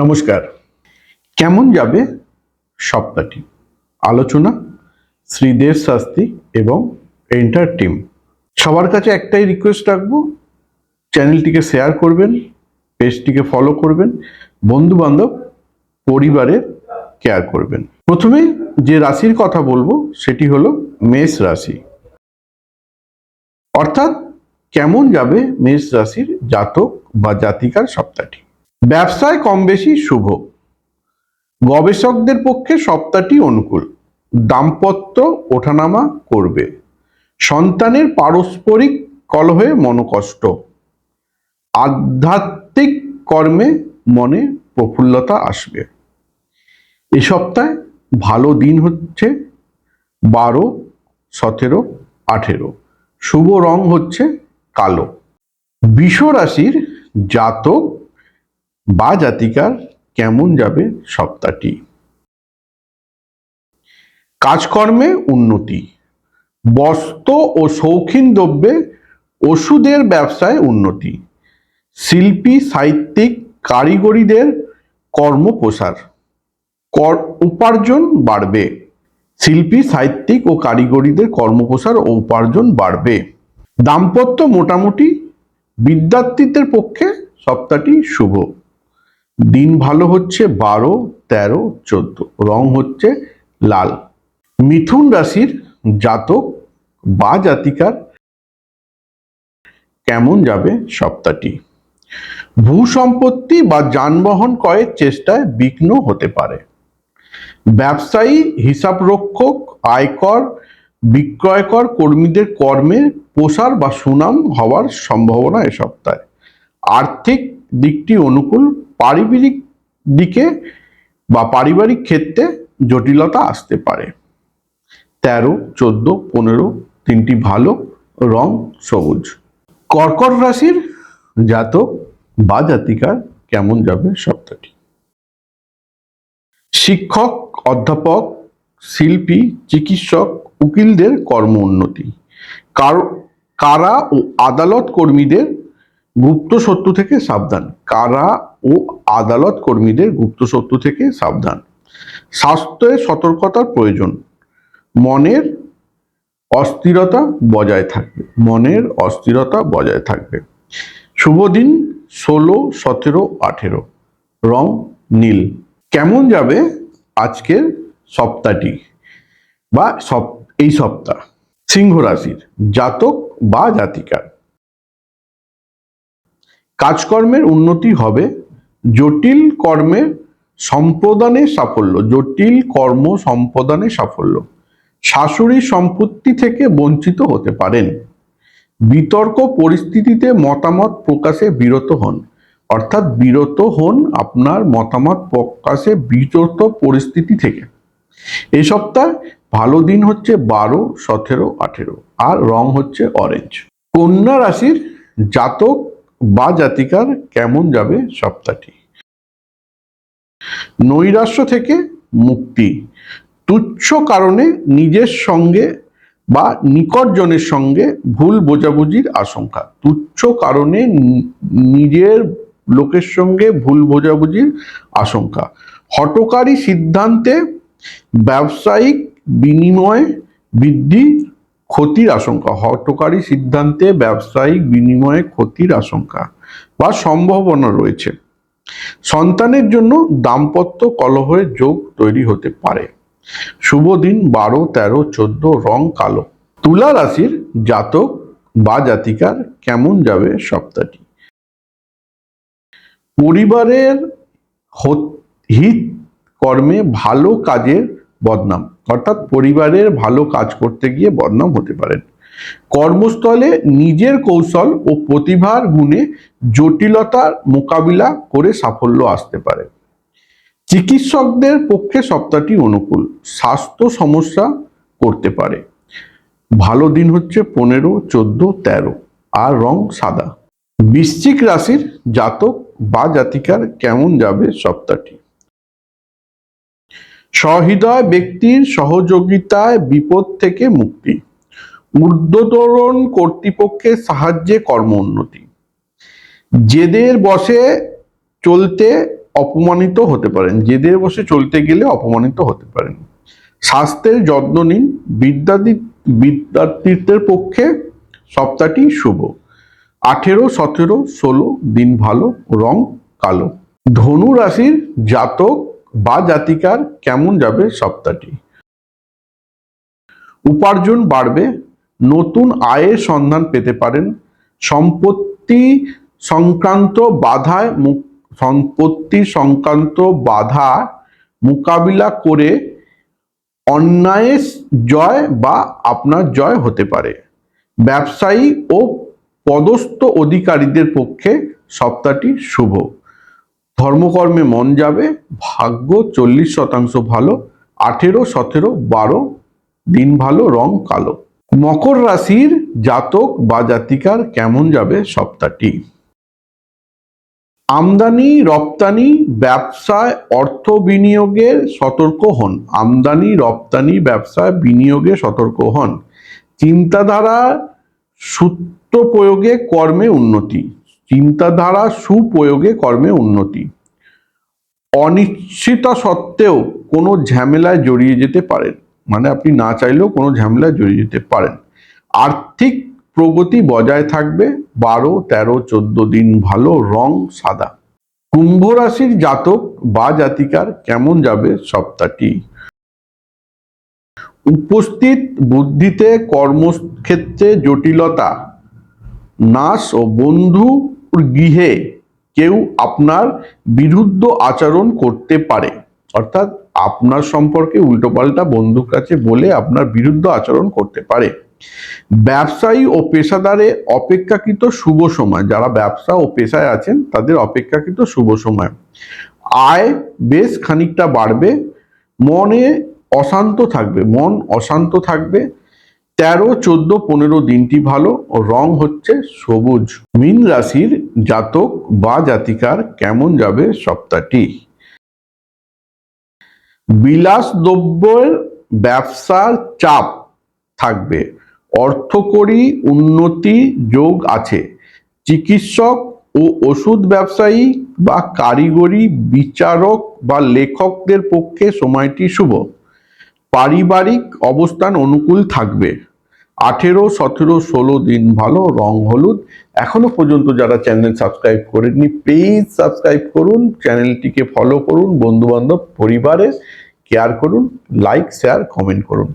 নমস্কার। কেমন যাবে সপ্তাহটি? আলোচনা, শ্রীদেব শাস্তি এবং এন্টার টিম। সবার কাছে একটাই রিকোয়েস্ট রাখব, চ্যানেলটিকে শেয়ার করবেন পেজটিকে ফলো করবেন বন্ধু বান্ধব পরিবারের কেয়ার করবেন। প্রথমে যে রাশির কথা বলব, সেটি হলো মেষ রাশি। অর্থাৎ কেমন যাবে মেষ রাশির জাতক বা জাতিকার সপ্তাহটি? ব্যবসায় কম বেশি শুভ। গবেষকদের পক্ষে সপ্তাহটি অনুকূল। দাম্পত্য ওঠানামা করবে। সন্তানের পারস্পরিক কলহে মনোকষ্ট। আধ্যাত্মিক কর্মে মনে প্রফুল্লতা আসবে। এ সপ্তাহে ভালো দিন হচ্ছে বারো, সতেরো, আঠেরো। শুভ রং হচ্ছে কালো। বিষ রাশির জাতক বা জাতিকার কেমন যাবে সপ্তাহটি? কাজকর্মে উন্নতি। বস্ত্র ও শৌখিন দ্রব্যে ওষুধের ব্যবসায় উন্নতি। শিল্পী, সাহিত্যিক, কারিগরিদের কর্মপ্রসার। কর, উপার্জন বাড়বে। শিল্পী, সাহিত্যিক ও কারিগরিদের কর্মপ্রসার ও উপার্জন বাড়বে। দাম্পত্য মোটামুটি। বিদ্যার্থীদের পক্ষে সপ্তাহটি শুভ। দিন ভালো হচ্ছে বারো, তেরো, চোদ্দ। রং হচ্ছে লাল। মিথুন রাশির জাতক বা জাতিকার কেমন যাবে সপ্তাহটি? ভূ সম্পত্তি বা যানবাহন ক্রয়ের চেষ্টায় বিঘ্ন হতে পারে। ব্যবসায়ী, হিসাবরক্ষক, আয়কর, বিক্রয়কর কর্মীদের কর্মের প্রসার বা সুনাম হওয়ার সম্ভাবনা এ সপ্তাহে। আর্থিক দিকটি অনুকূল পারিবারিক দিকে বা পারিবারিক ক্ষেত্রে জটিলতা আসতে পারে। তেরো, চোদ্দ, পনেরো, তিনটি ভালো, রং সবুজ। কর্কট রাশির জাতক বা জাতিকার কেমন যাবে সপ্তাহটি? শিক্ষক, অধ্যাপক, শিল্পী, চিকিৎসক, উকিলদের কর্ম উন্নতি। কার- ও আদালত কর্মীদের গুপ্ত শত্রু থেকে সাবধান। কারা ও আদালত কর্মীদের গুপ্ত শত্রু থেকে সাবধান। স্বাস্থ্যে সতর্কতার প্রয়োজন। মনের অস্থিরতা বজায় থাকবে। মনের অস্থিরতা বজায় থাকবে। শুভ দিন, ষোলো, সতেরো, আঠেরো। রং নীল। কেমন যাবে আজকের সপ্তাহটি বা সপ, এই সপ্তাহ? সিংহ রাশির। জাতক বা জাতিকার। কাজকর্মের উন্নতি হবে, জটিল কর্মের সম্প্রদানে সাফল্য, জটিল কর্ম সম্পাদনে সাফল্য। শাশুড়ি সম্পত্তি থেকে বঞ্চিত হতে পারেন। বিতর্ক পরিস্থিতিতে মতামত প্রকাশে বিরত হন। অর্থাৎ বিরত হন আপনার মতামত প্রকাশে বিরত পরিস্থিতি থেকে। এই সপ্তাহ ভালো দিন হচ্ছে বারো, সতেরো, আঠেরো, আর রং হচ্ছে অরেঞ্জ কন্যা রাশির জাতক বা জাতিকার কেমন যাবে সপ্তাহটি নৈরাশ্য থেকে মুক্তি। তুচ্ছ কারণে নিজের সঙ্গে বা নিকটজনের সঙ্গে ভুল বোঝাবুঝির আশঙ্কা। তুচ্ছ কারণে নিজের লোকের সঙ্গে ভুল বোঝাবুঝির আশঙ্কা। হটকারী সিদ্ধান্তে ব্যবসায়িক বিনিময় বৃদ্ধি ক্ষতির আশঙ্কা, হটকারী সিদ্ধান্তে ব্যবসায়িক বিনিময়ে ক্ষতির আশঙ্কা বা সম্ভাবনা রয়েছে। সন্তানের জন্য দাম্পত্য কলহের যোগ তৈরি হতে পারে। শুভ দিন, বারো, তেরো, চোদ্দ, রং কালো। তুলা রাশির জাতক বা জাতিকার কেমন যাবে সপ্তাহটি? পরিবারের হত- কর্মে ভালো কাজের বদনাম। অর্থাৎ পরিবারের ভালো কাজ করতে গিয়ে বদনাম হতে পারেন। কর্মস্থলে নিজের কৌশল ও প্রতিভার গুণে জটিলতার মোকাবিলা করে সাফল্য আসতে পারে। চিকিৎসকদের পক্ষে সপ্তাহটি অনুকূল। স্বাস্থ্য সমস্যা করতে পারে। ভালো দিন হচ্ছে পনেরো, চোদ্দ, তেরো। আর রং সাদা। বৃশ্চিক রাশির জাতক বা জাতিকার কেমন যাবে সপ্তাহটি? সহৃদয় ব্যক্তির সহযোগিতায় বিপদ থেকে মুক্তি। ঊর্ধ্বতরণ কর্তৃপক্ষের সাহায্যে কর্ম উন্নতি। জেদের বসে চলতে অপমানিত হতে পারেন। জেদের বসে চলতে গেলে অপমানিত হতে পারেন। স্বাস্থ্যের যত্ন নিন। বিদ্যার্থী বিদ্যার্থীদের পক্ষে সপ্তাহটি শুভ। আঠেরো, সতেরো, ষোলো, দিন ভালো, রং কালো। ধনু রাশির জাতক বা জাতিকার কেমন যাবে সপ্তাহটি? উপার্জন বাড়বে, নতুন আয়ের সন্ধান পেতে পারেন, সম্পত্তি সংক্রান্ত বাধায় সম্পত্তি সংক্রান্ত বাধা মোকাবিলা করে অন্যায়ের জয় বা আপনার জয় হতে পারে। ব্যবসায়ী ও পদস্থ অধিকারীদের পক্ষে সপ্তাহটি শুভ। ধর্মকর্মে মন যাবে, ভাগ্য চল্লিশ শতাংশ ভালো, আঠেরো, সতেরো, বারো, দিন ভালো, রং কালো। মকর রাশির জাতক বা জাতিকার কেমন যাবে সপ্তাহটি? আমদানি, রপ্তানি, ব্যবসায় অর্থ বিনিয়োগের সতর্ক হন। আমদানি, রপ্তানি, ব্যবসায় বিনিয়োগে সতর্ক হন। চিন্তাধারা সূত্র প্রয়োগে কর্মে উন্নতি। চিন্তাধারা সুপ্রয়োগে কর্মে উন্নতি। অনিশ্চিত সত্ত্বেও কোনো ঝামেলায় জড়িয়ে যেতে পারেন। মানে আপনি না চাইলেও কোনো ঝামেলায় জড়িয়ে যেতে পারেন। আর্থিক প্রগতি বজায় থাকবে। বারো, তেরো, চোদ্দ দিন ভালো, রং সাদা। কুম্ভ রাশির জাতক বা জাতিকার কেমন যাবে সপ্তাহটি? উপস্থিত বুদ্ধিতে কর্মক্ষেত্রে জটিলতা। নাশ ও বন্ধু গৃহে কেউ আপনার বিরুদ্ধ আচরণ করতে পারে। অর্থাৎ আপনার সম্পর্কে উল্টোপাল্টা বন্ধুর কাছে বলে আপনার বিরুদ্ধ আচরণ করতে পারে। ব্যবসায়ী ও পেশাদারে অপেক্ষাকৃত শুভ সময়, যারা ব্যবসা ও পেশায় আছেন, তাদের অপেক্ষাকৃত শুভ সময়। আয় বেশ খানিকটা বাড়বে, মনে অশান্ত থাকবে, মন অশান্ত থাকবে তেরো, চোদ্দ, পনেরো দিনটি ভালো রং হচ্ছে সবুজ। মীন রাশির জাতক বা জাতিকার কেমন যাবে সপ্তাহটি? বিলাসদ্রব্যের ব্যবসার চাপ থাকবে। অর্থকরী উন্নতি যোগ আছে। চিকিৎসক ও ওষুধ ব্যবসায়ী বা কারিগরি বিচারক বা লেখকদের পক্ষে সময়টি শুভ। পারিবারিক অবস্থান অনুকূল থাকবে। আঠেরো, সতেরো, ষোলো দিন ভালো, রং হলুদ। এখনও পর্যন্ত যারা চ্যানেল সাবস্ক্রাইব করেননি প্লিজ সাবস্ক্রাইব করুন চ্যানেলটিকে ফলো করুন, বন্ধুবান্ধব, পরিবারের পরিবারে কেয়ার করুন লাইক শেয়ার কমেন্ট করুন।